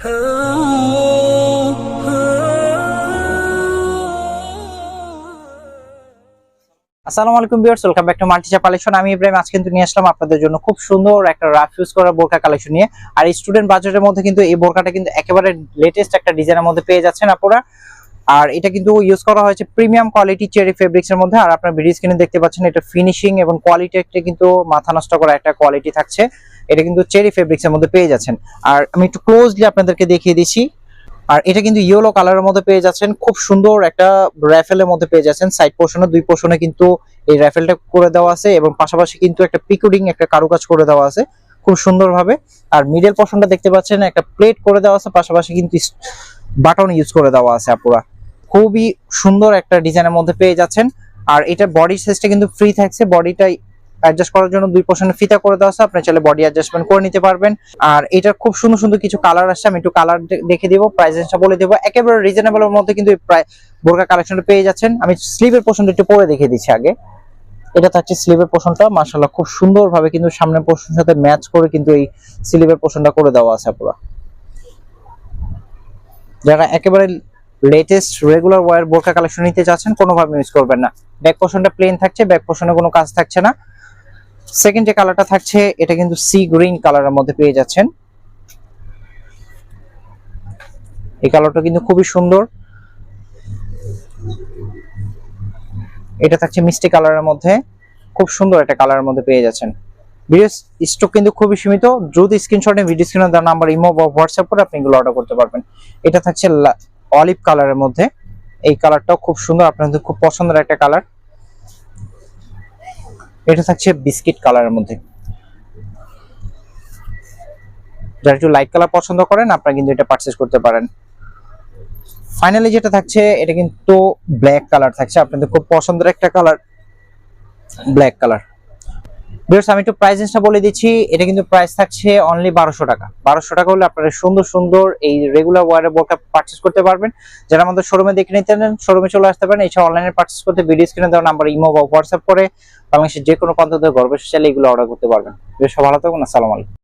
আসসালামু আলাইকুম viewers welcome back to মাল্টিচা কালেকশন আমি ইব্রাহিম, আজকে কিন্তু নিয়ে আসলাম আপনাদের জন্য খুব সুন্দর একটা রাফ করা বোরকা কালেকশন নিয়ে। আর স্টুডেন্ট বাজেটের মধ্যে কিন্তু এই বোরকাটা কিন্তু একেবারে লেটেস্ট একটা ডিজাইনের মধ্যে পেয়ে যাচ্ছেন আপনারা আর এটা কিন্তু ইউজ করা হয়েছে প্রিমিয়াম কোয়ালিটি চেরি ফেব্রিক্স এর মধ্যে। আর আপনার ভিডিও স্ক্রিনে দেখতে পাচ্ছেন, এটা ফিনিশিং এবং কোয়ালিটি একটা কিন্তু মাথা নষ্ট করা একটা কোয়ালিটি থাকছে। এটা কিন্তু চেরি ফেব্রিক্স এর মধ্যে পেয়ে যাচ্ছেন। আর আমি একটু ক্লোজলি আপনাদেরকে দেখিয়ে দিচ্ছি। আর এটা কিন্তু ইয়েলো কালারের মধ্যে পেয়ে যাচ্ছেন। খুব সুন্দর একটা র্যাফেলের মধ্যে পেয়ে যাচ্ছেন। সাইড পোর্শনে দুই পোর্শনে কিন্তু এই র্যাফেলটা করে দেওয়া আছে এবং পাশাপাশি কিন্তু একটা পিকুডিং একটা কারুকাজ করে দেওয়া আছে খুব সুন্দরভাবে। আর মিডল পোর্শনটা দেখতে পাচ্ছেন, একটা প্লেট করে দেওয়া আছে, পাশাপাশি কিন্তু বাটন ইউজ করে দেওয়া আছে আপুরা। খুবই সুন্দর একটা ডিজাইনের মধ্যে পেয়ে যাচ্ছেন। আর এটা বডি সাইজটা কিন্তু ফ্রি থাকছে। বডিটা অ্যাডজাস্ট করার জন্য দুই পোর্শনে ফিতা করে দেওয়া আছে। আপনি চাইলে বডি অ্যাডজাস্টমেন্ট করে নিতে পারবেন। আর এটা খুব সুন্দর সুন্দর কিছু কালার আসছে, আমি একটু কালার দেখে দিব প্রাইসটা বলে দেবো। একেবারে রিজনেবল এর মধ্যে কিন্তু প্রায় বোরকা কালেকশনটা পেয়ে যাচ্ছেন। আমি স্লিভের পোর্শনটা একটু পরে দেখিয়ে দিচ্ছি আগে। এটা থাকছে স্লিভের পোর্শনটা মাশাআল্লাহ, খুব সুন্দরভাবে কিন্তু সামনের পোর্শনের সাথে ম্যাচ করে কিন্তু এই স্লিভের পোর্শনটা করে দেওয়া আছে পুরো যারা একেবারে লেটেস্ট রেগুলার ওয়্যার বোরকা কালেকশন নিতে চাচ্ছেন, কোনোভাবে মিস করবেন না। ব্যাক পোর্শনটা প্লেন থাকছে ব্যাক পোর্শনে কোনো কাজ থাকছে না। সেকেন্ড যে কালারটা থাকছে, এটা কিন্তু সি গ্রিন কালারের মধ্যে পেয়ে যাচ্ছেন। এই কালারটা কিন্তু খুবই সুন্দর। এটা থাকছে মিষ্টি কালারের মধ্যে। খুব সুন্দর একটা কালারের মধ্যে পেয়ে যাচ্ছেন। ভিডিও স্টক কিন্তু খুবই সীমিত। দ্রুত স্ক্রিনশটে ভিডিও স্ক্রিনে দেওয়া নাম্বার ইমো বা হোয়াটসঅ্যাপ করে আপনি এগুলো অর্ডার করতে পারবেন। এটা থাকছে অলিভ কালারের মধ্যে। এই কালারটাও খুব সুন্দর, আপনাদের খুব পছন্দের একটা কালার এটা থাকছে বিস্কিট কালারের মধ্যে। যারা একটু লাইট কালার পছন্দ করেন, আপনারা কিন্তু এটা পারচেস করতে পারেন। ফাইনালি যেটা থাকছে, এটা কিন্তু ব্ল্যাক কালার থাকছে। আপনাদের খুব পছন্দের একটা কালার ব্ল্যাক কালার আমি একটু প্রাইস রেঞ্জটা বলে দিচ্ছি। এটা কিন্তু প্রাইস থাকছে অনলি বারোশো টাকা। বারোশো টাকা হলে আপনারা সুন্দর সুন্দর এই রেগুলার ওয়ারের বোর্ডটা পার্চেস করতে পারবেন। যারা আমাদের শোরুমে দেখে নিতে নেন শোরুমে চলে আসতে পারেন। এছাড়া অনলাইনে পার্চেস করতে ভিডিও স্ক্রিনে দেওয়া নাম্বার ইমো বা হোয়াটসঅ্যাপ করে বাংলাদেশের যে কোনো প্রান্ত থেকে গর্বের চাইলে এগুলো অর্ডার করতে পারবেন। বেশ, ভালো থাকুন, আসসালামু আলাইকুম।